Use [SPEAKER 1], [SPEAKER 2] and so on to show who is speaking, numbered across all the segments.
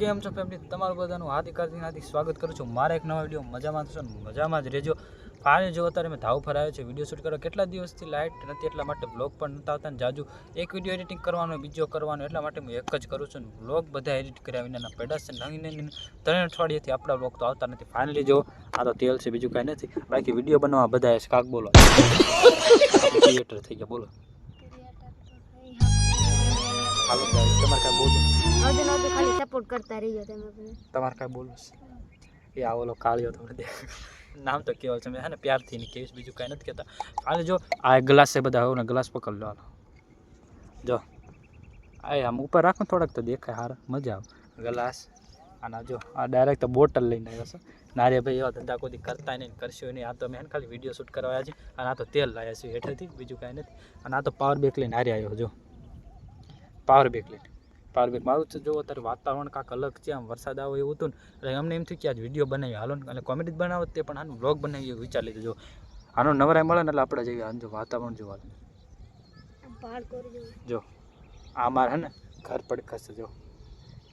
[SPEAKER 1] કેમ છો ફેમિલી તમારું બધાનું હાર્દિક હાર્દિક હાર્દિક સ્વાગત કરું છું. મારા એક નવા વીડિયો મજામાં થશો મજામાં જ રહેજો. ફાઇનલ જો અત્યારે મેં ધાવ ફરાયો છે વીડિયો શૂટ કરવા કેટલા દિવસથી લાઇટ નથી, એટલા માટે બ્લોગ પણ નતા આવતા ને જાજુ એક વીડિયો એડિટિંગ કરવાનો, બીજો કરવાનો, એટલા માટે હું એક જ કરું છું ને બ્લોગ બધા એડિટ કર્યા વિનાના પડ્યા છે. નવીને નવીન ત્રણ અઠવાડિયેથી આપણા બ્લોગ તો આવતા નથી. ફાઇનલી જો, આ તો તેલ છે, બીજું કાંઈ નથી. બાકી વીડિયો બનાવવા બધા છે કાક બોલો. ક્રિએટર થઈ ગયા, બોલો. હાલો, તમારે કાંઈ બોલો
[SPEAKER 2] નહોતું નહોતું ખાલી સપોર્ટ કરતા રહીજો તમે બધા.
[SPEAKER 1] તમારે કાંઈ બોલવું છે એ આ ઓલો કાળિયો તમને દે નામ તો કેવો છે મેં હે ને પ્યારથી નહીં કહીશ બીજું કાંઈ નથી કહેતા હાલ જો આ ગ્લાસ છે બધા હવે ગ્લાસ પકડ લો હાલો જો આ આમ ઉપર રાખો ને થોડાક તો દેખાય હારા મજા આવે ગ્લાસ અને જો આ ડાયરેક્ટ બોટલ લઈને આવ્યો છે નારે ભાઈ એવા ધંધા કોઈ કરતા નહીં ને કરશો નહીં આ તો મેં હે ને ખાલી વીડિયો શૂટ કરવા આવ્યા છે અને આ તો તેલ લાવ્યા છે હેઠળથી બીજું કાંઈ નથી અને આ તો પાવર બેક લઈને હારે આવ્યો જો પાવર બેક લઈને પાવર મારું તો જો અત્યારે વાતાવરણ કાંક અલગ છે આમ વરસાદ આવે એવું હતું ને એટલે અમને એમ થયું કે આજ વીડિયો બનાવી હાલો ને અને કોમેડી જ બનાવો તે પણ આનું બ્લોગ બનાવી વિચારી લીધું. જો આનો નવરાય મળે ને એટલે આપણે જઈએ આનું જો વાતાવરણ જોવા. જો આ મારે હે ને ઘર પડખશે જો.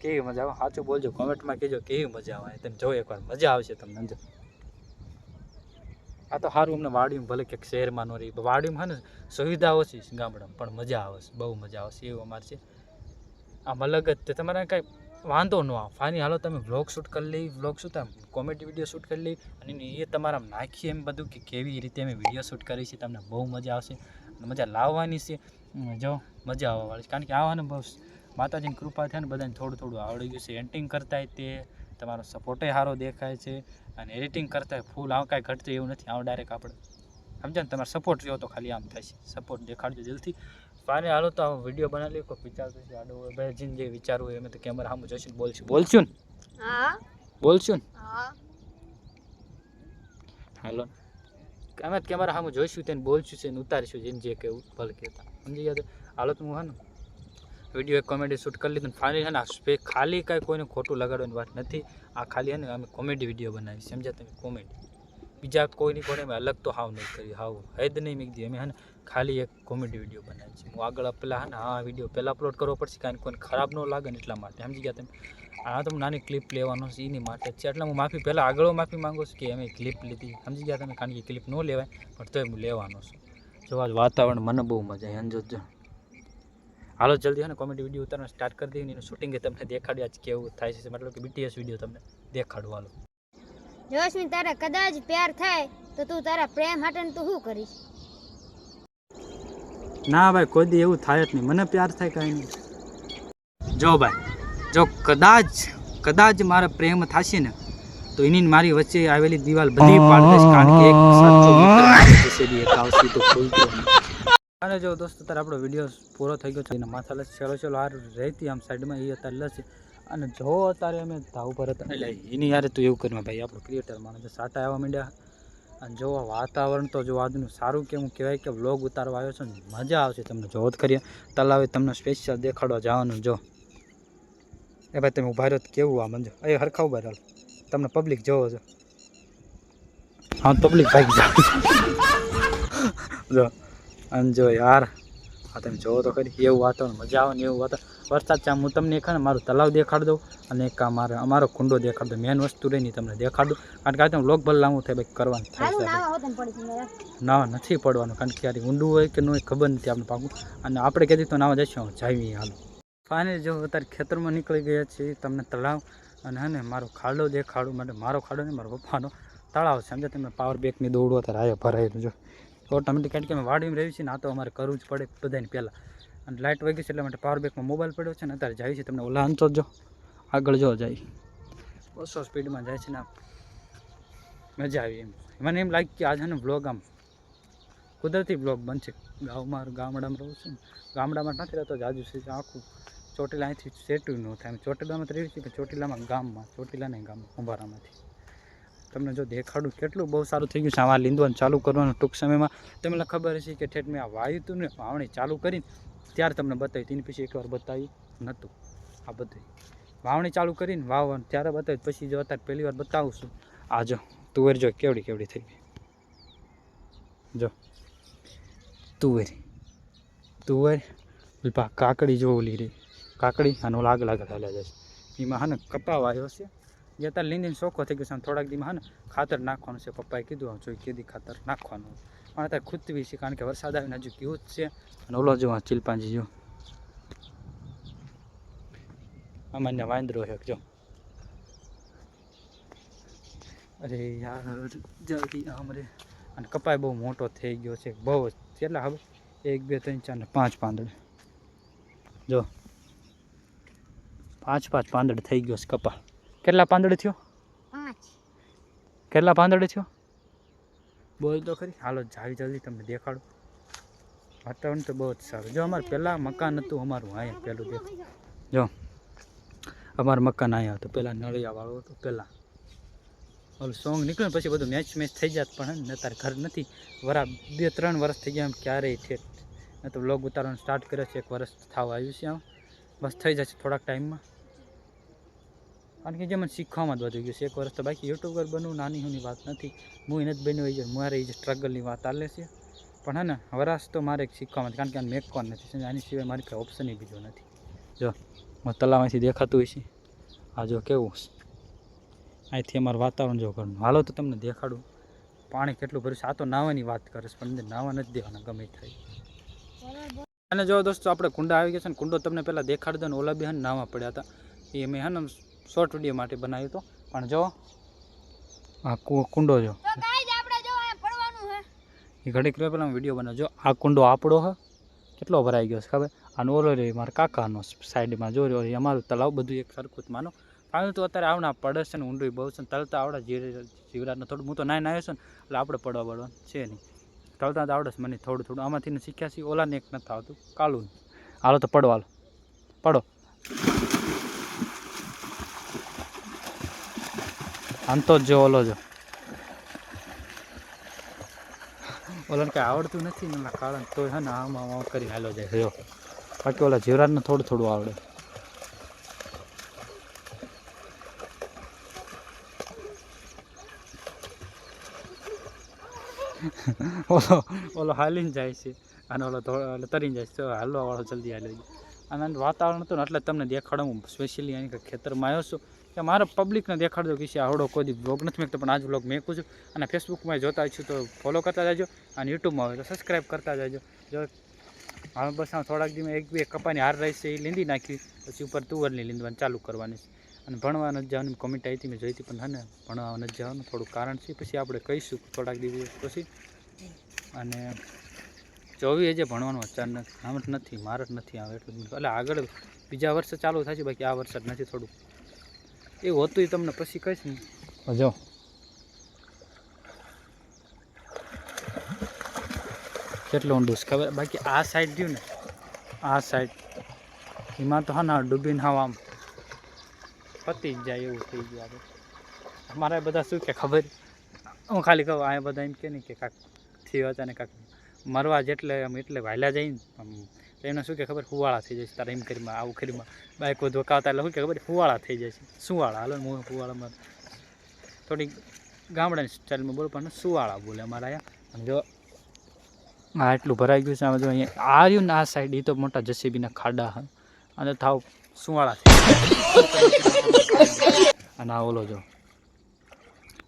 [SPEAKER 1] કેવી મજા આવે સાચું બોલજો કોમેન્ટમાં કહેજો કેવી મજા આવે તમે જો એકવાર મજા આવશે તમને અંદર આ તો સારું અમને વાડીમાં ભલે ક્યાંક શહેરમાં ન રહી વાડીમાં હે ને સુવિધા ઓછી ગામડામાં પણ મજા આવે છે બહુ મજા આવશે એવું અમારે છે. આમ અલગ જ તે તમારે કાંઈ વાંધો ન આવે. ફાની હાલો, તમે વ્લોગ શૂટ કરી લઈ વ્લોગ શૂટ આમ કોમેડી વીડિયો શૂટ કરી લઈ અને એ તમારા નાખીએ એમ બધું કે કેવી રીતે અમે વીડિયો શૂટ કરી છે, તમને બહુ મજા આવશે. મજા લાવવાની છે. જો, મજા આવવાવાળી છે. કારણ કે આવવાને બહુ માતાજીની કૃપા થાય ને બધાને થોડું થોડું આવડી ગયું છે. એડિટિંગ કરતાંય તે તમારો સપોર્ટે સારો દેખાય છે. અને એડિટિંગ કરતાંય ફૂલ આવ કાંઈ ઘટતું એવું નથી. આવ ડાયરેક્ટ આપણે, સમજ્યા ને? તમારે સપોર્ટ રહ્યો તો ખાલી આમ થાય છે. સપોર્ટ દેખાડજો દિલથી ફાને હાલો તો વીડિયો બનાવી લઈએ કોઈ વિચાર થશે આડો હોય ભાઈ જીન જે વિચારવું હોય એમ તો કેમેરા સામે જોઈશું બોલશું. બોલશું ને?
[SPEAKER 2] હા.
[SPEAKER 1] બોલશું ને?
[SPEAKER 2] હા.
[SPEAKER 1] હાલો અમે કેમેરા સામે જોઈશું તેને બોલશું છે ને ઉતારીશું જેને જે કેવું ભલે કહેતા. સમજી ગયા તો હાલો તો હું હે ને વીડિયો એક કોમેડી શૂટ કરી લીધું ફાઇનલી છે ને ખાલી કાંઈ કોઈને ખોટું લગાડવાની વાત નથી. આ ખાલી હે ને અમે કોમેડી વીડિયો બનાવી સમજ્યા તમે? કોમેડી બીજા કોઈની કોને મેં અલગ તો હાવ નહીં કરી, હાવ હેદ નહીં મેં અમે હે ખાલી એક કોમેડી વીડિયો બનાવી છે. હું આગળ પહેલાં હે આ વીડિયો પહેલાં અપલોડ કરવો પડશે કારણ કે કોઈને ખરાબ ન લાગે ને એટલા માટે. સમજી ગયા તમે? આ તો હું નાની ક્લિપ લેવાનો છે, એની માટે જ છે. એટલે હું માફી પહેલાં આગળ માફી માંગુ છું કે અમે ક્લિપ લીધી. સમજી ગયા તમે? કારણ કે ક્લિપ ન લેવાય, પણ તોય હું લેવાનો છું. જો વાતાવરણ મને બહુ મજા આવી. જો હાલો, જલ્દી હોય ને કોમેડી વીડિયો ઉતારવાનું સ્ટાર્ટ કરી દઈએ એનું શૂટિંગ તમને દેખાડ્યું આજ કેવું થાય છે. મતલબ કે બીટીએસ વીડિયો તમને દેખાડું. હાલો.
[SPEAKER 2] જોશમી તારા કદાચ પ્યાર થાય તો તું તારા પ્રેમ હાટન તું શું કરીશ?
[SPEAKER 1] ના ભાઈ, કોઈ દી એવું થાય જ નહીં. મને પ્યાર થાય કાંઈ નહીં. જો ભાઈ, જો કદાચ કદાચ મારા પ્રેમ થશે ને, તો એની મારી વચ્ચે આવેલી દિવાલ બધી પાડી દઈશ. કારણ કે એક સાચો મિત્ર આવશે તો ભૂલતો અને જો દોસ્તો, તારે આપણો વીડિયો પૂરો થઈ ગયો છે. એના માથા લસ ચલો ચલો હાર, રહેતી આમ સાઈડમાં, એ અત્યારે લસે અને જો અત્યારે અમે ધાવ પર હતા, એટલે એની યારે તું એવું કર્યું, ભાઈ, આપણો ક્રિએટર માણસ સાટા આવવા માંડ્યા. અને જો વાતાવરણ તો જો આજનું સારું કેવું કહેવાય કે વ્લોગ ઉતારવા આવ્યો છે ને, મજા આવશે તમને, જો જ કરીએ તલાવે તમને સ્પેશિયલ દેખાડવા જવાનું, જો. એ ભાઈ, તમે ઊભા રહ્યો કેવું આ મંજો એ હરખા ઊભા રહ્યો તમને પબ્લિક જોવો છો. હા પબ્લિક ભાગી જો. અને જો યાર, આ તમે જોવો તો ખરી, એવું વાતાવરણ, મજા આવે ને એવું વાતાવરણ. વરસાદ ચામ હું તમને એક ને મારું તલાવ દેખાડ દઉં અને એક આ મારે અમારો કુંડો દેખાડ દઉં. મેન વસ્તુ રહી નહીં તમને દેખાડું. કારણ કે આ તમે લોક ભલ લાંબુ થાય ભાઈ કરવાનું થાય
[SPEAKER 2] ને
[SPEAKER 1] ના નથી પડવાનું કારણ કે યાર ઊંડું હોય કે ન હોય ખબર નથી આપણે પાકું. અને આપણે કહેતી તો નાવા જઈશું જાવી હાલો. ફાઇનલ જો અત્યારે ખેતરમાં નીકળી ગયા છીએ તમને તળાવ અને હે ને મારો ખાડો દેખાડું માટે મારો ખાડો નહીં મારો પપ્પાનો તળાવ છે. સમજે તમે પાવર બેકની દોડો અત્યારે આયા ભરાયેલું જો ઓટોમેટિક કારણ કે અમે વાડીમાં રહ્યું છીએ ને આ તો અમારે કરવું જ પડે બધાને પહેલાં. અને લાઇટ વગી છે એટલે માટે પાવર બેકમાં મોબાઈલ પડ્યો છે ને અત્યારે જાય છે તમને ઓલા અંતો જો. આગળ જો જાય. બસો સ્પીડમાં જાય છે ને મજા આવી એમ. મને એમ લાગ્યું કે આજે બ્લોગ આમ કુદરતી બ્લોગ બનશે. ગામમાં, ગામડામાં રહું છું ગામડામાં નથી રહેતો, જાજુ છે આખું. ચોટીલા અહીંથી સેટું ન થાય. ચોટીલામાં તો રહી છે, પણ ચોટીલામાં ગામમાં, ચોટીલા નહીં ગામમાં કુંભારામાંથી તમને જો દેખાડું કેટલું બહુ સારું થઈ ગયું છે. આમાં લીંદવાનું ચાલુ કરવાનું ટૂંક સમયમાં. તમને ખબર હશે કે ઠેઠ મેં આ વાયુ હતું ને વાવણી ચાલુ કરીને ત્યારે તમને બતાવી તેની પછી એકવાર બતાવી નહોતું. આ બધું વાવણી ચાલુ કરીને વાવવાનું. ત્યારે બતાવી પછી જો અત્યારે પહેલી વાર બતાવું છું. આ જો, તુવેર જો કેવડી કેવડી થઈ ગઈ. જો, તુવેર. તુવેર પા કાકડી જો ઓલી રહી. કાકડી અને આગળ આગળ હાલ્યા જાય છે. એમાં હા ને કપાવ આવ્યો છે. જે અત્યારે લીંદીને શોખો થઈ ગયો છે થોડાક દીમાં હા ને ખાતર નાખવાનું છે. પપ્પાએ કીધું જોઈ કીધી ખાતર નાખવાનું. પણ અત્યારે ખૂતવી છે કારણ કે વરસાદ આવીને હજુ ગયો જ છે. અને ઓલો જો ચિલપાંજી જો. અમાન્ય વાંદરો છે જો. અરે યાર જલ્દી આમ રે. અને કપાય બહુ મોટો થઈ ગયો છે બહુ જ. કેટલા હવે એક બે ત્રણ ચાર ને પાંચ પાંદડ. જો. પાંચ પાંચ પાંદડ થઈ ગયો છે કપા કેટલા પાંદડ થયો? કેટલા પાંદડ થયો? બોલ તો ખરી. હાલો, જાવી જલ્દી તમને દેખાડો. વાતાવરણ તો બહુ જ સારું. જો, અમારે પહેલાં મકાન હતું, અમારું અહીંયા પહેલું દેખ. જો, અમારું મકાન અહીંયા હતું. પહેલાં નળિયાવાળું હતું, પહેલાં. ઓલું સોંગ નીકળ્યું પછી બધું મેચ મેચ થઈ જાત પણ ને તારે ઘર નથી. વરા બે ત્રણ વર્ષ થઈ ગયા એમ ક્યારેય ઠેઠ ને તો બ્લોગ ઉતારવાનું સ્ટાર્ટ કર્યો છે. એક વર્ષ થવા આવ્યું છે આમ. બસ થઈ જશે થોડાક ટાઈમમાં કારણ કે જે મને શીખવામાં જ વધી ગયું છે. એક વર્ષ તો બાકી યુટ્યુબર બનવું નાની હોની વાત નથી. હું એને જ બન્યો હોય છે મારે એ જ સ્ટ્રગલની વાત ચાલે છે. પણ હા ને, વરાશ તો મારે શીખવામાં કારણ કે આ મેકવાનું નથી આની સિવાય મારી પાસે ઓપ્શન બીજો નથી. જો હું તલાવમાંથી દેખાતું હોય છે. આ જો કેવું અહીંથી અમારું વાતાવરણ જો ઘરનું. હાલો તો તમને દેખાડું. પાણી કેટલું ભર્યું છે. આ તો નાવાની વાત કરે છે, પણ અંદર નાવા નથી દેવાના, ગમે થાય. અને જો દોસ્તો, આપણે કુંડા આવી ગયા છે ને, કુંડો તમને પહેલાં દેખાડી દો ને, ઓલા બી નાવા પડ્યા હતા. એ મેં હા શોર્ટ વીડિયો માટે બનાવ્યો હતો. પણ જો આ કુ- કુંડો જો.
[SPEAKER 2] જો
[SPEAKER 1] એ ઘડીક રહ્યો પહેલાં વીડિયો બનાવજો આ કુંડો આપણો હ કેટલો ભરાઈ ગયો છે ખબર? આનો ઓલો રહી મારા કાકાનો સાઈડમાં. જો રહ્યો અમારું તલાવ બધું એક સરખું જ માનો. પાણી તો અત્યારે આવના પડે છે ને ઊંડું બહુ છે ને તલતા આવડે જીરે જીવરાજને થોડું. હું તો નાઈને નાયો છું ને એટલે આપણે પડવા પડવાનું છે નહીં. તલતા તો આવડે છે મને થોડું થોડું. આમાંથી ને શીખ્યા છીએ ઓલાને એક નથી આવતું કાલું હાલો તો પડવાલો પડો. આમ જ જો ઓલો જો ઓલાને કંઈ આવડતું નથી ને કારણ તો હે ને આમ આમ આમ કરી હાલો જાય. જો. બાકી ઓલા જીવરાજને થોડું થોડું આવડે. ઓલો ઓલો હાલીને જાય છે. અને ઓલો ઓલો તરીને જાય છે. હાલવા વાળો જલ્દી હાલી અને વાતાવરણ હતું ને એટલે તમને દેખાડો. હું સ્પેશિયલી અહીં ખેતરમાં આવ્યો છું. કે મારે પબ્લિકને દેખાડજો કે આવડો કોઈ બ્લોગ નથી મેકતો, પણ આજ બ્લોગ મેકું છું. અને ફેસબુકમાં જોતા છું તો ફોલો કરતા જાજો અને યુટ્યુબમાં હોય તો સબસ્ક્રાઈબ કરતા જાજો. જો હવે બસ થોડાક દીમાં એક બે કપાની હાર રહી છે, એ લીંદી નાખી. પછી ઉપર તુવરની લીંદવાની ચાલુ કરવાની છે. અને ભણવા નથી જવાની કોમેન્ટ આવી હતી, મેં જોઈ હતી, પણ હા ને, ભણવા નથી જવાનું, થોડું કારણ છે. પછી આપણે કહીશું થોડાક દિવસ પછી. અને ચોવીસ જે ભણવાનું અચાનક આમ નથી, મારે નથી આવે. એટલું એટલે આગળ બીજા વર્ષે ચાલુ થાય છે, બાકી આ વર્ષે નથી થોડું. એવું હોતું તમને પછી કહીશ ને. જો. કેટલું ઊંડું છે ખબર? બાકી આ સાઈડ રહ્યું ને, આ સાઈડ એમાં તો હા ને, ડૂબીને હા આમ પતી જ જાય એવું થઈ ગયું આપણે બધા. શું કે ખબર? હું ખાલી કહું, આ બધા એમ કે નહીં કે કાંક થયું ને કાંક મરવા જેટલે આમ એટલે વાયલા જઈને તો એમને શું કે ખબર? હુવાળા થઈ છે તારે એમ કરીમાં આવું કરીમાં બાઇકો ધોકાવતા એટલે શું કે ખબર? હુવાળા થઈ જાય છે સુવાળા, હાલો હું ફુવાળામાં થોડીક ગામડાની સ્ટાઇલમાં બોલું પણ સુવાળા બોલે અમારા અહીંયા. જો આ એટલું ભરાઈ ગયું છે, આમાં જો અહીંયા આ રહ્યું ને આ સાઈડ એ તો મોટા જસીબીના ખાડા હે. અને થાવ સુવાળા થઈ અને આ ઓલો જો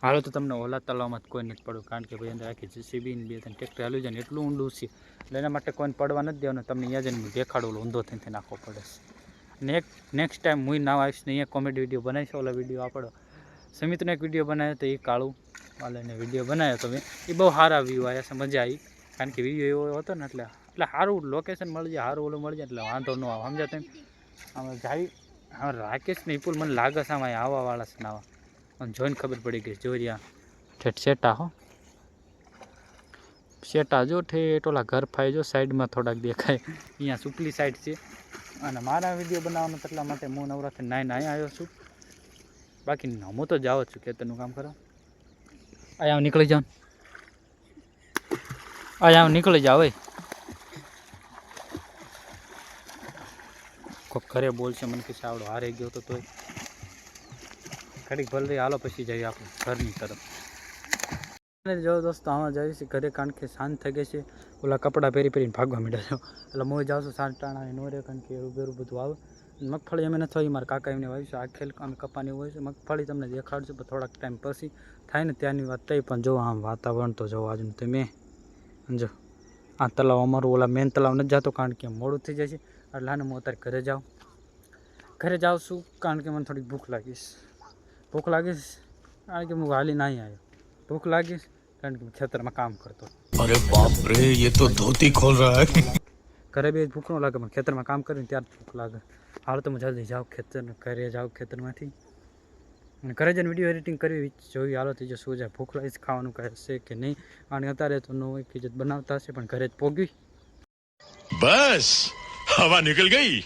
[SPEAKER 1] હાલો તો તમને ઓલા તલાવમાં કોઈ નથી પડ્યું, કારણ કે ભાઈ અંદર આખી જીસીબી ને બે ત્રણ ટ્રેક્ટર હાલ્યું છે ને એટલું ઊંડું છે. એટલે એના માટે કોઈને પડવા નથી દેવાનું, તમને અહીંયા જઈને દેખાડો ઊંધો થઈને નાખવો પડે ને નેક્સ્ટ ટાઈમ હું નાવ આવીશ ને અહીંયા કોમેડી વીડિયો બનાવીશ, ઓલા વીડિયો આપણો. સમિતનો એક વીડિયો બનાવ્યો તો એ કાળું વાલાને વીડિયો બનાવ્યો તો મેં એ બહુ સારા વ્યૂ આવ્યા છે, મજા આવી. કારણ કે વીડિયો એવો હતો ને એટલે એટલે સારું લોકેશન મળી જાય, સારું ઓલું મળી જાય, એટલે વાંધો ન આવે, સમજ્યા તમે? આમાં જાવી હા રાકેશ ને વિપુલ મને લાગે છે, આમાં આવવાવાળા છે નાવા મને જોઈને ખબર પડી ગઈ જોરિયા ઠેઠ શેટા હો. શેટા જો ઠેઠ ઓલા ઘર ફાઈ જો, સાઈડમાં થોડાક દેખાય. અહીંયા સુપલી સાઈડ છે. અને મારા વીડિયો બનાવવાનો એટલા માટે હું નવરાત્રિ નાઈ નાઈ આવ્યો છું. બાકી હું તો જાવ જ છું, ખેતરનું કામ કરો. અહીંયા નીકળી જાઉં અહીંયા નીકળી જાવ કોઈક ઘરે બોલશે, મને કે આવડો હારે ગયો તો તોય. ઘડીક ભલે હાલો પછી જઈએ આપણે ઘરની તરફ. અને જો દોસ્તો, આમાં જઈએ છીએ ઘરે કારણ કે શાંત થઈ ગઈ છે. ઓલા કપડાં પહેરી પહેરીને ભાગવા માંડ્યા છો. એટલે મોય જાઉં છું શાંત ટાણા નો રે કારણ કે એવું બેરું બધું આવે. મગફળી અમે નથી મારા કાકા એમને વાવ્યું છે. આ ખેલ અમે કપાની હોય છે. મગફળી તમને દેખાડશું પણ થોડાક ટાઈમ પછી થાય ને ત્યાંની વાત થઈ. પણ જો આમ વાતાવરણ તો જવું આજનું તમે. જો, આ તલાવ અમારું, ઓલા મેન તલાવ નથી જતો કારણ કે મોડું થઈ જાય છે. એટલે આને હું અત્યારે ઘરે જાઉં. ઘરે જાઉં છું કારણ કે મને થોડીક ભૂખ લાગીશ ભૂખ લાગીશ? કારણ કે હું વાલી નહીં આવ્યો. ભૂખ લાગીશ? કારણ કે ખેતરમાં કામ કરતો.
[SPEAKER 3] અરે બાપ રે એ તો ધોતી ખોલ રહા હે.
[SPEAKER 1] ઘરે બે ભૂખ ન લાગે પણ ખેતરમાં કામ કરીને ત્યારે ભૂખ લાગે. હાલ તો હું જલ્દી જાઉં ખેતર ઘરે જાઉં ખેતરમાંથી. અને ઘરે જઈને વીડિયો એડિટિંગ કરવી જોઈ હાલો થઈ શું જાય ભૂખ લાગીશ ખાવાનું કહેશે કે નહીં? અને અત્યારે તો નો એક ઇજત બનાવતા હશે પણ ઘરે જ પોગી.
[SPEAKER 3] બસ હવા નીકળ ગઈ.